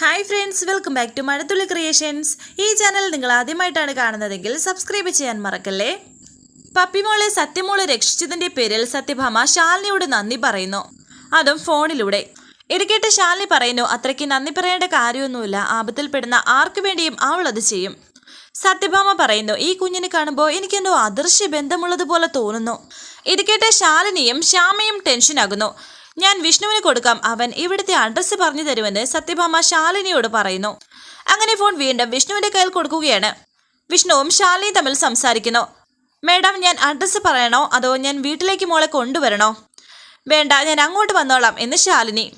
Hi friends welcome back to Mazhathulli creations ഈ channel നിങ്ങൾ ആദ്യമായിട്ടാണ് കാണുന്നതെങ്കിൽ സബ്സ്ക്രൈബ് ചെയ്യാൻ മറക്കല്ലേ? പപ്പിമോളെ സത്യമോളെ രക്ഷിച്ചതിന്റെ പേരിൽ സത്യഭാമ ശാലിനിയോട് നന്ദി പറയുന്നു. അതും ഫോണിലൂടെ. ഇടയ്ക്കേട്ട് ശാലിനി പറയുന്നു അത്രയ്ക്ക് നന്ദി പറയേണ്ട കാര്യമൊന്നുമില്ല. ആപത്തിൽപ്പെടുന്ന ആർക്കു വേണ്ടിയും അവൾ അത് ചെയ്യും. സത്യഭാമ പറയുന്നു ഈ കുഞ്ഞിനെ കാണുമ്പോൾ എനിക്കെന്തോ അദൃശ്യ ബന്ധമുള്ളതുപോലെ തോന്നുന്നു. ഇത് കേട്ട് ശാലിനിയും ശ്യാമയും ടെൻഷനാകുന്നു ഞാൻ വിഷ്ണുവിന് കൊടുക്കാം. അവൻ ഇവിടുത്തെ അഡ്രസ്സ് പറഞ്ഞു തരുമെന്ന് സത്യഭാമ ശാലിനിയോട് പറയുന്നു. അങ്ങനെ ഫോൺ വീണ്ടും വിഷ്ണുവിന്റെ കയ്യിൽ കൊടുക്കുകയാണ്. വിഷ്ണുവും ശാലിനിയും തമ്മിൽ സംസാരിക്കുന്നു. മേഡം ഞാൻ അഡ്രസ്സ് പറയണോ? അതോ ഞാൻ വീട്ടിലേക്ക് മോളെ കൊണ്ടുവരണോ? വേണ്ട ഞാൻ അങ്ങോട്ട് വന്നോളാം എന്ന് ശാലിനി.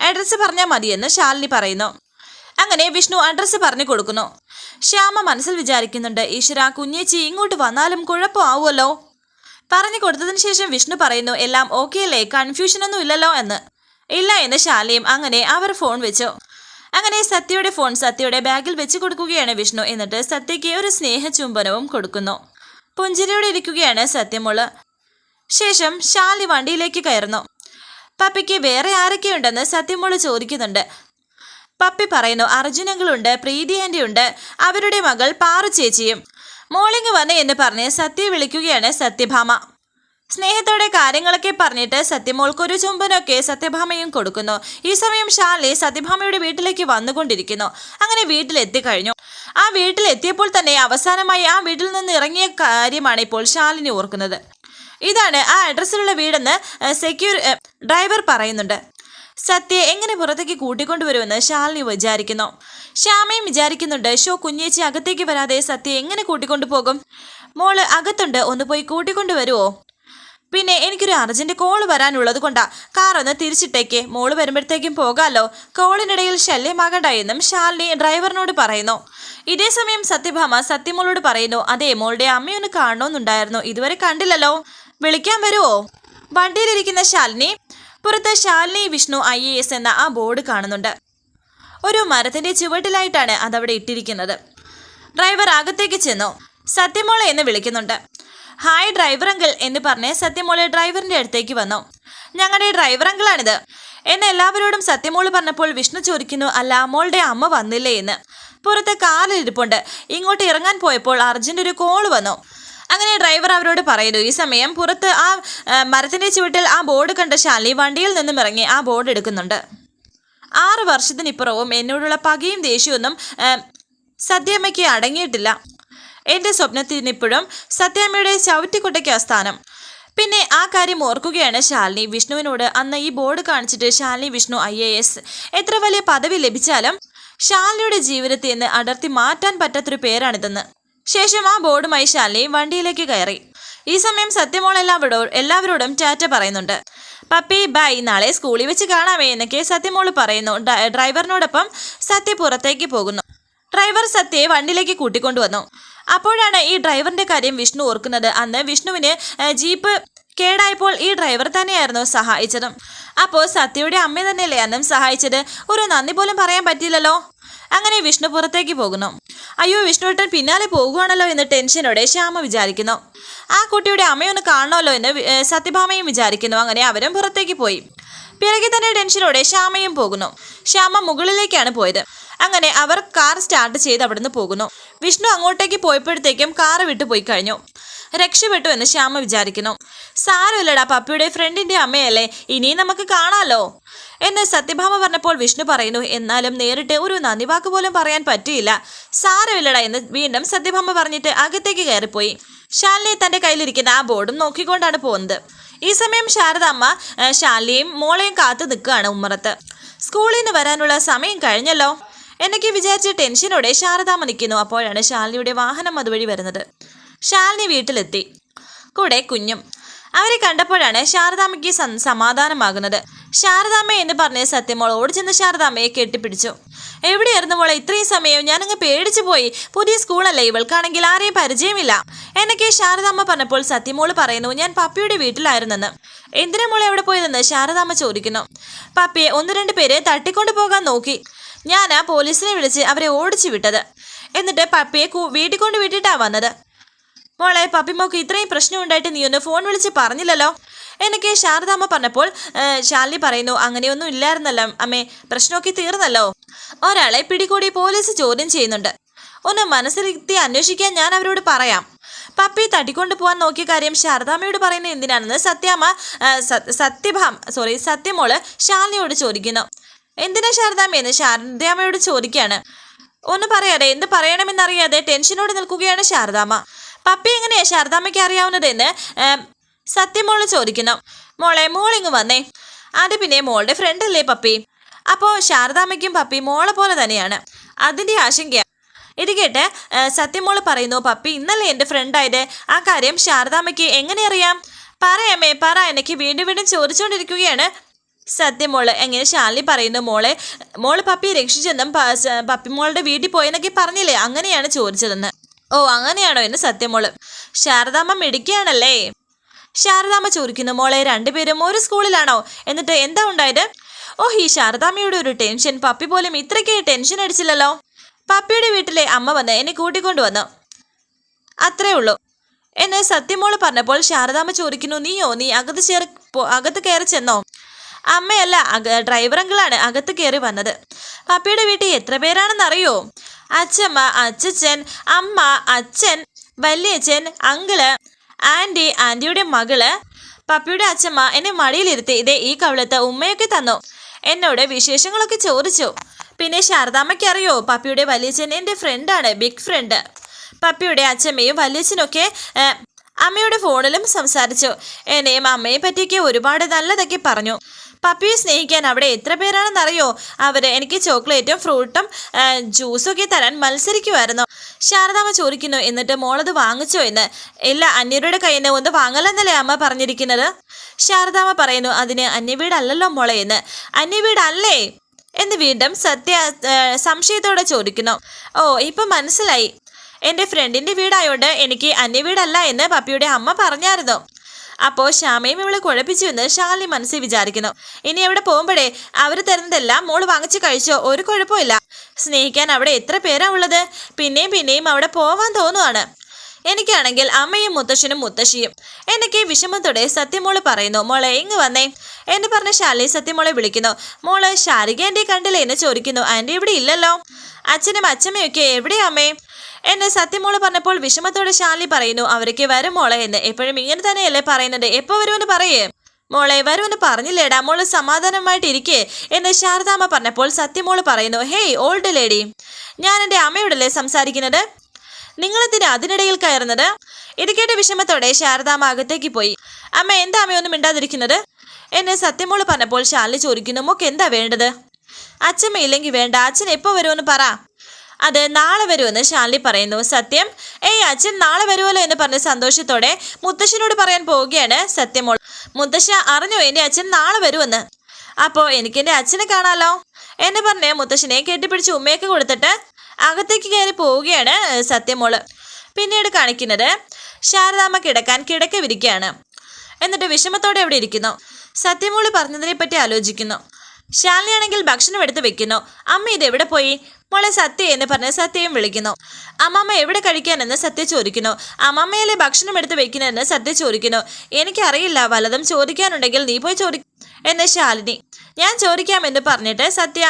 അഡ്രസ്സ് പറഞ്ഞാൽ മതിയെന്ന് ശാലിനി പറയുന്നു. അങ്ങനെ വിഷ്ണു അഡ്രസ്സ് പറഞ്ഞു കൊടുക്കുന്നു. ശ്യാമ മനസ്സിൽ വിചാരിക്കുന്നുണ്ട് ഈശ്വര കുഞ്ഞേച്ചി ഇങ്ങോട്ട് വന്നാലും കുഴപ്പമാവുമല്ലോ? പറഞ്ഞു കൊടുത്തതിന് ശേഷം വിഷ്ണു പറയുന്നു എല്ലാം ഓക്കെ അല്ലേ? കൺഫ്യൂഷൻ ഒന്നും ഇല്ലല്ലോ എന്ന്. ഇല്ല എന്ന് ശാലയും അങ്ങനെ അവർ ഫോൺ വെച്ചു. അങ്ങനെ സത്യയുടെ ഫോൺ സത്യയുടെ ബാഗിൽ വെച്ച് കൊടുക്കുകയാണ് വിഷ്ണു. എന്നിട്ട് സത്യയ്ക്ക് ഒരു സ്നേഹ ചുംബനവും കൊടുക്കുന്നു. പുഞ്ചിരിയോടെ ഇരിക്കുകയാണ് സത്യമോൾ. ശേഷം ശാലി വണ്ടിയിലേക്ക് കയറുന്നു. പപ്പിക്ക് വേറെ ആരൊക്കെയുണ്ടെന്ന് സത്യമോൾ ചോദിക്കുന്നുണ്ട്. പപ്പി പറയുന്നു അർജുനങ്ങളുണ്ട് പ്രീതി ആന്റി ഉണ്ട് അവരുടെ മകൾ പാറു ചേച്ചിയും മോളിങ് വന്ന് എന്ന് പറഞ്ഞ് സത്യ വിളിക്കുകയാണ് സത്യഭാമ. സ്നേഹത്തോടെ കാര്യങ്ങളൊക്കെ പറഞ്ഞിട്ട് സത്യമോൾക്കൊരു ചുംബനൊക്കെ സത്യഭാമയും കൊടുക്കുന്നു. ഈ സമയം ഷാലി സത്യഭാമയുടെ വീട്ടിലേക്ക് വന്നുകൊണ്ടിരിക്കുന്നു. അങ്ങനെ വീട്ടിലെത്തിക്കഴിഞ്ഞു. ആ വീട്ടിലെത്തിയപ്പോൾ തന്നെ അവസാനമായി ആ വീട്ടിൽ നിന്ന് ഇറങ്ങിയ കാര്യമാണ് ഇപ്പോൾ ഷാലിനി ഓർക്കുന്നത്. ഇതാണ് ആ അഡ്രസ്സിലുള്ള വീടെന്ന് സെക്യൂർ ഡ്രൈവർ പറയുന്നുണ്ട്. സത്യ എങ്ങനെ പുറത്തേക്ക് കൂട്ടിക്കൊണ്ടുവരുമെന്ന് ശാലിനി വിചാരിക്കുന്നു. ശ്യാമയും വിചാരിക്കുന്നുണ്ട് ഷോ കുഞ്ഞേച്ചി അകത്തേക്ക് വരാതെ സത്യ എങ്ങനെ കൂട്ടിക്കൊണ്ടുപോകും മോൾ അകത്തുണ്ട് ഒന്ന് പോയി കൂട്ടിക്കൊണ്ടുവരുമോ പിന്നെ എനിക്കൊരു അർജന്റ് കോൾ വരാനുള്ളത് കൊണ്ടാ. കാർ ഒന്ന് തിരിച്ചിട്ടേക്ക്. മോൾ വരുമ്പോഴത്തേക്കും പോകാമല്ലോ കോളിനിടയിൽ ശല്യമാകണ്ട എന്നും ശാലിനി ഡ്രൈവറിനോട് പറയുന്നു. ഇതേ സമയം സത്യഭാമ സത്യമോളോട് പറയുന്നു അതെ മോളുടെ അമ്മയൊന്ന് കാണണമെന്നുണ്ടായിരുന്നു ഇതുവരെ കണ്ടില്ലല്ലോ. വിളിക്കാൻ വരുമോ വണ്ടിയിലിരിക്കുന്ന ശാലിനി പുറത്ത് ശാലിനി വിഷ്ണു ഐ എന്ന ആ ബോർഡ് കാണുന്നുണ്ട്. ഒരു മരത്തിന്റെ ചുവട്ടിലായിട്ടാണ് അതവിടെ ഇട്ടിരിക്കുന്നത്. ഡ്രൈവർ അകത്തേക്ക് ചെന്നു. സത്യമോളെ എന്ന് വിളിക്കുന്നുണ്ട്. ഹായ് ഡ്രൈവർ അങ്കിൾ എന്ന് പറഞ്ഞ് സത്യമോളെ ഡ്രൈവറിന്റെ അടുത്തേക്ക് വന്നു. ഞങ്ങളുടെ ഡ്രൈവർ അങ്കിളാണിത്. എന്ന് എല്ലാവരോടും സത്യമോൾ പറഞ്ഞപ്പോൾ വിഷ്ണു ചോദിക്കുന്നു അല്ല മോളുടെ അമ്മ വന്നില്ലേ എന്ന്. പുറത്ത് കാറിൽ ഇരിപ്പുണ്ട് ഇങ്ങോട്ട് ഇറങ്ങാൻ പോയപ്പോൾ അർജന്റ് ഒരു കോൾ വന്നു. അങ്ങനെ ഡ്രൈവർ അവരോട് പറയുന്നു ഈ സമയം പുറത്ത് ആ മരത്തിന്റെ ചുവട്ടിൽ ആ ബോർഡ് കണ്ട ശാലി വണ്ടിയിൽ നിന്നും ഇറങ്ങി ആ ബോർഡ് എടുക്കുന്നുണ്ട്. ആറ് വർഷത്തിനിപ്പുറവും എന്നോടുള്ള പകയും ദേഷ്യമൊന്നും സത്യാമ്മയ്ക്ക് അടങ്ങിയിട്ടില്ല. എന്റെ സ്വപ്നത്തിനിപ്പോഴും സത്യാമ്മയുടെ ചവിറ്റിക്കുട്ടയ്ക്ക് സ്ഥാനം പിന്നെ ആ കാര്യം ഓർക്കുകയാണ് ശാലിനി. വിഷ്ണുവിനോട് അന്ന് ഈ ബോർഡ് കാണിച്ചിട്ട് Shalini Vishnu I A S എത്ര വലിയ പദവി ലഭിച്ചാലും ശാലിനിയുടെ ജീവിതത്തിൽ നിന്ന് അടർത്തി മാറ്റാൻ പറ്റാത്തൊരു പേരാണിതെന്ന്. ശേഷം ആ ബോർഡുമായി ശാലിനി വണ്ടിയിലേക്ക് കയറി. ഈ സമയം സത്യമോൾ എല്ലാവരോടും എല്ലാവരോടും ടാറ്റ പറയുന്നുണ്ട്. പപ്പി ബൈ നാളെ സ്കൂളിൽ വെച്ച് കാണാമേ എന്നൊക്കെ സത്യമോൾ പറയുന്നു. ഡ്രൈവറിനോടൊപ്പം സത്യ പുറത്തേക്ക് പോകുന്നു. ഡ്രൈവർ സത്യയെ വണ്ടിയിലേക്ക് കൂട്ടിക്കൊണ്ടുവന്നു അപ്പോഴാണ് ഈ ഡ്രൈവറിന്റെ കാര്യം വിഷ്ണു ഓർക്കുന്നത്. അന്ന് വിഷ്ണുവിന് ജീപ്പ് കേടായപ്പോൾ ഈ ഡ്രൈവർ തന്നെയായിരുന്നു സഹായിച്ചതും. അപ്പോൾ സത്യയുടെ അമ്മ തന്നെയല്ലേ അന്നും സഹായിച്ചത്? ഒരു നന്ദി പോലും പറയാൻ പറ്റിയില്ലല്ലോ? അങ്ങനെ വിഷ്ണു പുറത്തേക്ക് പോകുന്നു. അയ്യോ വിഷ്ണുവേട്ടൻ പിന്നാലെ പോകുവാണല്ലോ എന്ന് ടെൻഷനോടെ ശ്യാമ വിചാരിക്കുന്നു. ആ കുട്ടിയുടെ അമ്മയൊന്ന് കാണണമല്ലോ എന്ന് സത്യഭാമയും വിചാരിക്കുന്നു. അങ്ങനെ അവരും പുറത്തേക്ക് പോയി. പിറകെ തന്നെ ടെൻഷനോടെ ശ്യാമയും പോകുന്നു. ശ്യാമ മുകളിലേക്കാണ് പോയത്. അങ്ങനെ അവർ കാർ സ്റ്റാർട്ട് ചെയ്ത് അവിടുന്ന് പോകുന്നു. വിഷ്ണു അങ്ങോട്ടേക്ക് പോയപ്പോഴത്തേക്കും കാർ വിട്ടു പോയി കഴിഞ്ഞു. രക്ഷപ്പെട്ടു എന്ന് ശ്യാമ വിചാരിക്കുന്നു. സാരമില്ലടാ പപ്പിയുടെ ഫ്രണ്ടിന്റെ അമ്മയല്ലേ? ഇനിയും നമുക്ക് കാണാലോ? എന്ന് സത്യഭാമ പറഞ്ഞപ്പോൾ വിഷ്ണു പറയുന്നു എന്നാലും നേരിട്ട് ഒരു നന്ദി വാക്ക് പോലും പറയാൻ പറ്റിയില്ല. സാരമില്ലടാ എന്ന് വീണ്ടും സത്യഭാമ പറഞ്ഞിട്ട് അകത്തേക്ക് കയറിപ്പോയി. ശാലിനി തന്റെ കയ്യിലിരിക്കുന്ന ആ ബോർഡും നോക്കിക്കൊണ്ടാണ് പോകുന്നത്. ഈ സമയം ശാരദാമ്മ ശാലിനിയും മോളെയും കാത്തു നിൽക്കുകയാണ് ഉമ്മറത്ത്. സ്കൂളിൽ നിന്ന് വരാനുള്ള സമയം കഴിഞ്ഞല്ലോ? എന്നൊക്കെ വിചാരിച്ച് ടെൻഷനോടെ ശാരദാമ്മ നിൽക്കുന്നു. അപ്പോഴാണ് ശാലിനിയുടെ വാഹനം അതുവഴി വരുന്നത്. ശാലിനി വീട്ടിലെത്തി. കൂടെ കുഞ്ഞും. അവരെ കണ്ടപ്പോഴാണ് ശാരദാമ്മയ്ക്ക് സമാധാനമാകുന്നത്. ശാരദാമ്മ എന്ന് പറഞ്ഞ സത്യമോൾ ഓടിച്ചെന്ന് ശാരദാമ്മയെ കെട്ടിപ്പിടിച്ചു. എവിടെയായിരുന്നു മോളെ? ഇത്രയും സമയം ഞാനങ്ങ് പേടിച്ചു പോയി. പുതിയ സ്കൂളല്ലേ ഇവൾക്കാണെങ്കിൽ ആരെയും പരിചയമില്ല. എന്നൊക്കെ ശാരദാമ്മ പറഞ്ഞപ്പോൾ സത്യമോൾ പറയുന്നു ഞാൻ പപ്പിയുടെ വീട്ടിലായിരുന്നെന്ന്. എന്തിനാ മോളെ എവിടെ പോയതെന്ന്? ശാരദാമ്മ ചോദിക്കുന്നു. പപ്പിയെ ഒന്ന് രണ്ട് പേരെ തട്ടിക്കൊണ്ടു പോകാൻ നോക്കി. ഞാൻ ആ പോലീസിനെ വിളിച്ച് അവരെ ഓടിച്ചു വിട്ടത്. എന്നിട്ട് പപ്പിയെ വീട്ടിൽ കൊണ്ട് വിട്ടിട്ടാണ് വന്നത്. മോളെ പപ്പിമോക്ക് ഇത്രയും പ്രശ്നം ഉണ്ടായിട്ട് നീ ഒന്ന് ഫോൺ വിളിച്ച് പറഞ്ഞില്ലല്ലോ? എനിക്ക് ശാരദാമ്മ പറഞ്ഞപ്പോൾ ശാലിനി പറയുന്നു അങ്ങനെയൊന്നും ഇല്ലായിരുന്നല്ലോ അമ്മേ പ്രശ്നമൊക്കെ തീർന്നല്ലോ. ഒരാളെ പിടികൂടി പോലീസ് ചോദ്യം ചെയ്യുന്നുണ്ട്. ഒന്ന് മനസ്സിലെത്തി അന്വേഷിക്കാൻ ഞാൻ അവരോട് പറയാം. പപ്പി തട്ടിക്കൊണ്ടു പോകാൻ നോക്കിയ കാര്യം ശാരദാമ്മയോട് പറയുന്നത് എന്തിനാണെന്ന് സത്യാമ്മ സത്യഭാം സോറി സത്യമോൾ ശാലിനിയോട് ചോദിക്കുന്നു. എന്തിനാ ശാരദാമ്മ എന്ന് ശാരദാമ്മയോട് ചോദിക്കുകയാണ്. ഒന്ന് പറയാതെ എന്ത് പറയണമെന്നറിയാതെ ടെൻഷനോട് നിൽക്കുകയാണ് ശാരദാമ്മ പപ്പി എങ്ങനെയാ ശാരദാമ്മയ്ക്ക് അറിയാവുന്നതെന്ന് സത്യമോൾ ചോദിക്കുന്നു. മോളെ മോളിങ് വന്നേ. അത് പിന്നെ മോളുടെ ഫ്രണ്ട് അല്ലേ പപ്പി? അപ്പോൾ ശാരദാമ്മയ്ക്കും പപ്പി മോളെ പോലെ തന്നെയാണ്. അതിന്റെ ആശങ്ക. ഇത് കേട്ട് സത്യമോൾ പറയുന്നു പപ്പി ഇന്നലെ എന്റെ ഫ്രണ്ടായത് ആ കാര്യം ശാരദാമ്മയ്ക്ക് എങ്ങനെ അറിയാം? പറയാമേ പറ എനിക്ക് വീണ്ടും വീണ്ടും ചോദിച്ചുകൊണ്ടിരിക്കുകയാണ് സത്യമോൾ എങ്ങനെ ശാലിനി പറയുന്നു മോളെ മോൾ പപ്പിയെ രക്ഷിച്ചെന്നും പപ്പി മോളുടെ വീട്ടിൽ പോയെന്നൊക്കെ പറഞ്ഞില്ലേ? അങ്ങനെയാണ് ചോദിച്ചതെന്ന്. ഓ അങ്ങനെയാണോ എന്ന് സത്യമോൾ ശാരദാമ്മ മിടിക്കുകയാണല്ലേ ശാരദാമ്മ ചോദിക്കുന്നു മോളെ രണ്ടുപേരും ഒരു സ്കൂളിലാണോ? എന്നിട്ട് എന്താ ഉണ്ടായത്? ഓ ഈ ശാരദാമ്മയുടെ ഒരു ടെൻഷൻ. പപ്പി പോലും ഇത്രയ്ക്ക് ടെൻഷൻ അടിച്ചില്ലല്ലോ. പപ്പിയുടെ വീട്ടിലെ അമ്മ വന്ന് എന്നെ കൂട്ടിക്കൊണ്ടുവന്നു അത്രേ ഉള്ളൂ. എന്നെ സത്യമോൾ പറഞ്ഞപ്പോൾ ശാരദാമ്മ ചോദിക്കുന്നു നീയോ? നീ അകത്ത് ചേർ അകത്ത് കയറി ചെന്നോ? അമ്മയല്ല അക ഡ്രൈവർ അങ്കിളാണ് അകത്ത് കയറി വന്നത്. പപ്പിയുടെ വീട്ടിൽ എത്ര പേരാണെന്നറിയോ? അച്ഛമ്മ അച്ഛച്ചൻ അമ്മ അച്ഛൻ വല്യച്ഛൻ അങ്കിൾ ആന്റി ആന്റിയുടെ മകൾ. പപ്പിയുടെ അച്ഛമ്മ എന്നെ മടിയിലിരുത്തി ഇതേ ഈ കവിളത്ത് ഉമ്മയൊക്കെ തന്നു. എന്നോട് വിശേഷങ്ങളൊക്കെ ചോദിച്ചു. പിന്നെ ശാരദാമ്മയ്ക്ക് അറിയോ പപ്പിയുടെ വലിയച്ഛൻ എന്റെ ഫ്രണ്ടാണ് ബിഗ് ഫ്രണ്ട് പപ്പിയുടെ അച്ഛമ്മയും വല്യച്ഛനൊക്കെ അമ്മയുടെ ഫോണിലും സംസാരിച്ചു. എന്നെയും അമ്മയെ പറ്റിയൊക്കെ ഒരുപാട് നല്ലതൊക്കെ പറഞ്ഞു. പപ്പിയെ സ്നേഹിക്കാൻ അവിടെ എത്ര പേരാണെന്നറിയോ? അവർ എനിക്ക് ചോക്ലേറ്റും ഫ്രൂട്ടും ജ്യൂസും ഒക്കെ തരാൻ മത്സരിക്കുമായിരുന്നു ശാരദാമ്മ ചോദിക്കുന്നു എന്നിട്ട് മോളത് വാങ്ങിച്ചോ എന്ന്? എല്ലാ അന്യരുടെ കയ്യിൽ നിന്ന് ഒന്ന് വാങ്ങലെന്നല്ലേ അമ്മ പറഞ്ഞിരിക്കുന്നത്? ശാരദാമ്മ പറയുന്നു അതിന് അന്യവീടല്ലല്ലോ മോളെ എന്ന്. അന്യവീടല്ലേ? എന്ന് വീണ്ടും സത്യ സംശയത്തോടെ ചോദിക്കുന്നു. ഓ ഇപ്പം മനസ്സിലായി. എന്റെ ഫ്രണ്ടിന്റെ വീടായോണ്ട് എനിക്ക് അന്യവീടല്ല എന്ന് പപ്പിയുടെ അമ്മ പറഞ്ഞായിരുന്നു. അപ്പോൾ ശ്യാമയും ഇവളെ കുഴപ്പിച്ചു എന്ന് ഷാലി മനസ്സിൽ വിചാരിക്കുന്നു. ഇനി അവിടെ പോകുമ്പോഴേ അവർ തരുന്നതെല്ലാം മോൾ വാങ്ങിച്ചു കഴിച്ചോ? ഒരു കുഴപ്പമില്ല സ്നേഹിക്കാൻ അവിടെ എത്ര പേരാ ഉള്ളത്? പിന്നെയും പിന്നെയും അവിടെ പോവാൻ തോന്നുവാണ്. എനിക്കാണെങ്കിൽ അമ്മയും മുത്തശ്ശനും മുത്തശ്ശിയും. എനിക്ക് വിഷമത്തോടെ സത്യമോൾ പറയുന്നു. മോളെ ഇങ്ങ് വന്നേ. എന്ന് പറഞ്ഞ ശാലി സത്യമോളെ വിളിക്കുന്നു. മോൾ ശാരിക എന്റെ കണ്ടില്ലേ എന്ന് ചോദിക്കുന്നു. ആന്റി ഇവിടെ ഇല്ലല്ലോ. അച്ഛനും അച്ഛമ്മയൊക്കെ എവിടെയാ അമ്മേ? എന്നെ സത്യമോൾ പറഞ്ഞപ്പോൾ വിഷമത്തോടെ ശാലി പറയുന്നു അവരൊക്കെ വരും മോളെ എന്ന്. എപ്പോഴും ഇങ്ങനെ തന്നെയല്ലേ പറയുന്നത്. എപ്പോ വരുമെന്ന് പറയേ. മോളെ വരുമെന്ന് പറഞ്ഞില്ലേടാ. മോൾ സമാധാനമായിട്ട് ഇരിക്കേ. എന്ന് ശാരദാമ്മ പറഞ്ഞപ്പോൾ സത്യമോൾ പറയുന്നു ഹേയ് ഓൾഡ് ലേഡി ഞാൻ എന്റെ അമ്മയോടല്ലേ സംസാരിക്കുന്നത്? നിങ്ങളെന്തിനാ അതിനിടയിൽ കയറുന്നത്? ഇത് കേട്ട വിഷമത്തോടെ ശാരദാമ്മ അകത്തേക്ക് പോയി. അമ്മ എന്താ അമ്മയൊന്നും മിണ്ടാതിരിക്കുന്നത്? എന്നെ സത്യമോൾ പറഞ്ഞപ്പോൾ ശാലി ചോദിക്കുന്നു മോക്ക് എന്താ വേണ്ടത്? അച്ഛമ്മ ഇല്ലെങ്കിൽ വേണ്ട. അച്ഛൻ എപ്പോൾ വരുമെന്ന് പറ. അത് നാളെ വരുമെന്ന് ശാലിനി പറയുന്നു. സത്യം ഏയ് അച്ഛൻ നാളെ വരുമല്ലോ എന്ന് പറഞ്ഞ് സന്തോഷത്തോടെ മുത്തശ്ശനോട് പറയാൻ പോവുകയാണ് സത്യമോൾ. മുത്തശ്ശ അറിഞ്ഞോ എന്റെ അച്ഛൻ നാളെ വരുമെന്ന്. അപ്പോൾ എനിക്ക് എന്റെ അച്ഛനെ കാണാലോ? എന്ന് പറഞ്ഞ് മുത്തശ്ശനെ കെട്ടിപ്പിടിച്ച് ഉമ്മയൊക്കെ കൊടുത്തിട്ട് അകത്തേക്ക് കയറി പോവുകയാണ് സത്യമോൾ. പിന്നീട് കാണിക്കുന്നത് ശാരദാമ്മ കിടക്കാൻ കിടക്ക വിരിക്കുകയാണ്. എന്നിട്ട് വിഷമത്തോടെ അവിടെ ഇരിക്കുന്നു. സത്യമോൾ പറഞ്ഞതിനെ പറ്റി ആലോചിക്കുന്നു. ശാലിനിയാണെങ്കിൽ ഭക്ഷണം എടുത്ത് വെക്കുന്നു. അമ്മ ഇത് എവിടെ പോയി? മോളെ സത്യ എന്ന് പറഞ്ഞ് സത്യയും വിളിക്കുന്നു. അമ്മമ്മ എവിടെ കഴിക്കാനെന്ന് സത്യ ചോദിക്കുന്നു. അമ്മമ്മയല്ലേ ഭക്ഷണം എടുത്ത് വെക്കുന്നതെന്ന് സത്യ ചോദിക്കുന്നു. എനിക്കറിയില്ല വല്ലതും ചോദിക്കാനുണ്ടെങ്കിൽ നീ പോയി ചോദി എന്നെ ശാലിനി. ഞാൻ ചോദിക്കാമെന്ന് പറഞ്ഞിട്ട് സത്യ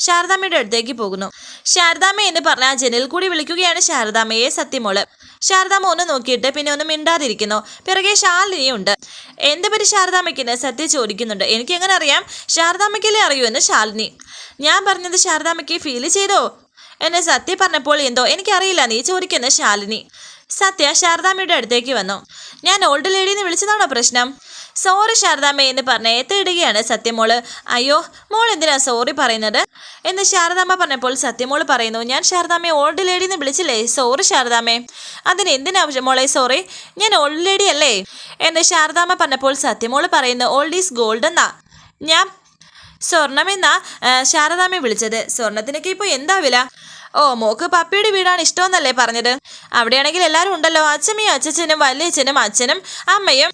ശാരദാമ്മയുടെ അടുത്തേക്ക് പോകുന്നു. ശാരദാമ്മ എന്ന് പറഞ്ഞ ജനൽ കൂടി വിളിക്കുകയാണ് ശാരദാമ്മയെ സത്യമോൾ. ശാരദാമ്മ ഒന്ന് നോക്കിയിട്ട് പിന്നെ ഒന്ന് മിണ്ടാതിരിക്കുന്നു. പിറകെ ശാലിനിയുണ്ട്. എന്ത് പറ്റി ശാരദാമ്മയ്ക്കെന്ന് സത്യ ചോദിക്കുന്നുണ്ട്. എനിക്ക് എങ്ങനെ അറിയാം? ശാരദാമ്മയ്ക്കല്ലേ അറിയൂ? എന്ന് ശാലിനി. ഞാൻ പറഞ്ഞത് ശാരദാമ്മയ്ക്ക് ഫീൽ ചെയ്തോ? എന്നെ സത്യ പറഞ്ഞപ്പോൾ എന്തോ? എനിക്കറിയില്ല. നീ ചോദിക്കുന്ന ശാലിനി. സത്യ ശാരദാമ്മയുടെ അടുത്തേക്ക് വന്നു. ഞാൻ ഓൾഡ് ലേഡിന്ന് വിളിച്ചതാണോ പ്രശ്നം? സോറി ശാരദാമ്മ എന്ന് പറഞ്ഞ് ഏത്തിടുകയാണ് സത്യമോൾ. അയ്യോ മോൾ എന്തിനാ സോറി പറയുന്നത്? എന്ന് ശാരദാമ്മ പറഞ്ഞപ്പോൾ സത്യമോൾ പറയുന്നു ഞാൻ ശാരദാമ്മയെ ഓൾഡ് ലേഡി എന്ന് വിളിച്ചില്ലേ? സോറി ശാരദാമ്മേ അതിന് എന്തിനാ മോളെ? സോറി ഞാൻ ഓൾഡ് ലേഡി അല്ലേ? എന്ന് ശാരദാമ്മ പറഞ്ഞപ്പോൾ സത്യമോൾ പറയുന്നു ഓൾഡ് ഈസ് ഗോൾഡ് എന്നാ ഞാൻ സ്വർണമെന്നാ എന്നാ ശാരദാമ്മയെ വിളിച്ചത്. സ്വർണത്തിനൊക്കെ ഇപ്പോൾ എന്താ വില? ഓ മോക്ക് പപ്പിയുടെ വീടാണ് ഇഷ്ടമെന്നല്ലേ പറഞ്ഞത്. അവിടെയാണെങ്കിൽ എല്ലാവരും ഉണ്ടല്ലോ. അച്ഛമ്മയും അച്ഛച്ചനും വലിയച്ഛനും അച്ഛനും അമ്മയും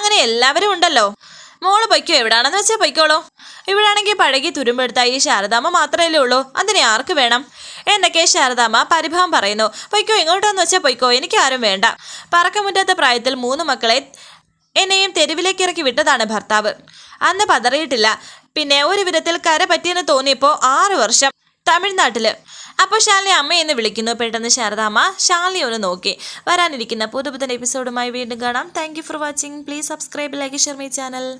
അങ്ങനെ എല്ലാവരും ഉണ്ടല്ലോ. മോൾ പൊയ്ക്കോ എവിടാണെന്ന് വെച്ചാൽ പൊയ്ക്കോളൂ. ഇവിടാണെങ്കിൽ പഴകി തുരുമ്പെടുത്ത ഈ ശാരദാമ്മ മാത്രമല്ലേ ഉള്ളൂ. അതിനെ ആർക്ക് വേണം? എന്നൊക്കെ ശാരദാമ്മ പരിഭവം പറയുന്നു. പൊയ്ക്കോ ഇങ്ങോട്ടാന്ന് വെച്ചാൽ പൊയ്ക്കോ എനിക്ക് ആരും വേണ്ട. പറക്കമുറ്റാത്ത പ്രായത്തിൽ മൂന്ന് മക്കളെ എന്നെയും തെരുവിലേക്ക് ഇറക്കി വിട്ടതാണ് ഭർത്താവ്. അന്ന് പതറിയിട്ടില്ല. പിന്നെ ഒരു വിധത്തിൽ കര പറ്റിയെന്ന് തോന്നിയപ്പോൾ ആറു വർഷം തമിഴ്നാട്ടിൽ. അപ്പോൾ ശാലിനി അമ്മയെന്ന് വിളിക്കുന്നു. പെട്ടെന്ന് ശാരദാമ്മ ശാലിനി ഒന്ന് നോക്കി. വരാനിരിക്കുന്ന പുതുപുത്തൻ എപ്പിസോഡുമായി വീണ്ടും കാണാം. Thank for watching please subscribe like share my channel